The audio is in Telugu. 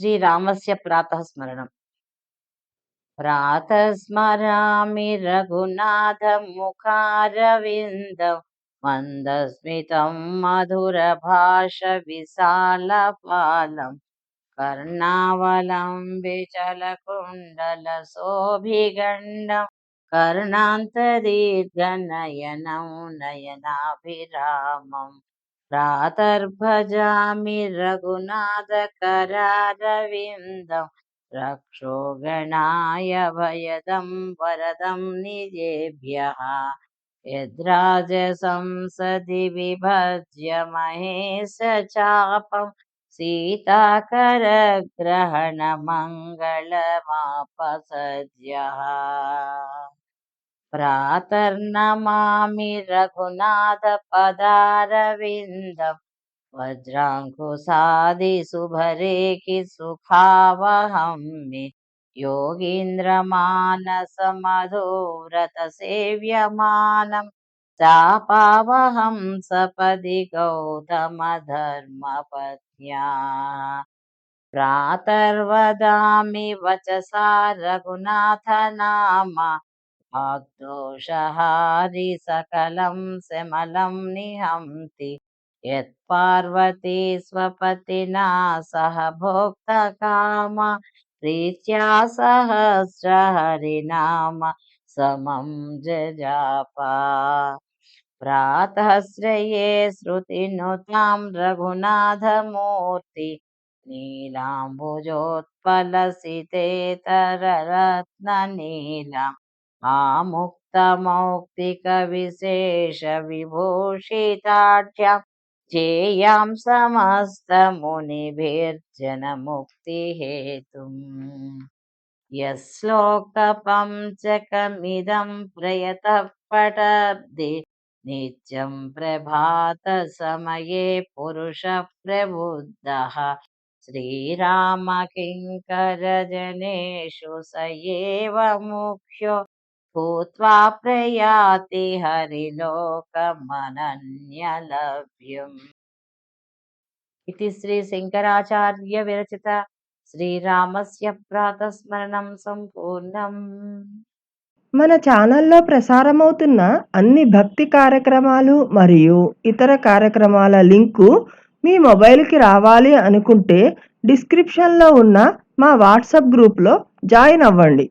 శ్రీరామస్య ప్రాతః స్మరణం ప్రాతస్మరామి రఘునాథముఖారవిन्दं मन्दस्मितं मधुरभाषविशालपालं कर्णावलं विचलकुण्डलशोभिगण्डं कर्णान्तदीर्घनयनं नयनाभिरामम् प्रातर्भजामि रघुनाथकरारविन्दं रक्षो गणाय भयदं वरदं निजेभ्यः यद्राजसंसदि विभज्य महेशचापं सीताकरग्रहणमङ्गलमापसद्यः प्रातर्नमामि रघुनाथपदारविन्दं वज्राङ्कुशादिशुभरेखि सुखावहं मे योगीन्द्रमानसमधोव्रतसेव्यमानं चापावहं सपदि गौतमधर्मपत्न्या। प्रातर्वदामि वचसा रघुनाथनाम वाग्दोषहारि सकलं श्यामलं निहन्ति यत्पार्वती स्वपतिना सह भोक्तकाम, प्रीत्या सहस्रहरिनाम, समं जजापा। प्रातः श्रेये श्रुतिनुतां रघुनाथमूर्ति नीलाम्बुजोत्पलसितेतररत्ननीलम् आमुक्तमौक्तिकविशेषविभूषिताढ्यां चेयां समस्तमुनिभिर्जनमुक्तिहेतुम् यश्लोकपञ्चकमिदं प्रयतः पठब्दि नित्यं प्रभातसमये पुरुषः प्रबुद्धः श्रीरामकिङ्करजनेषु स एव मुख्यो భూత్వా ప్రయాతి హరిలోకమనన్యలభ్యం ఇది శ్రీ శంకరాచార్య విరచిత శ్రీరామస్య ప్రాతస్మరణం సంపూర్ణం మన ఛానల్లో ప్రసారమవుతున్న అన్ని భక్తి కార్యక్రమాలు మరియు ఇతర కార్యక్రమాల లింకు మీ మొబైల్కి రావాలి అనుకుంటే డిస్క్రిప్షన్లో ఉన్న మా వాట్సాప్ గ్రూప్లో జాయిన్ అవ్వండి.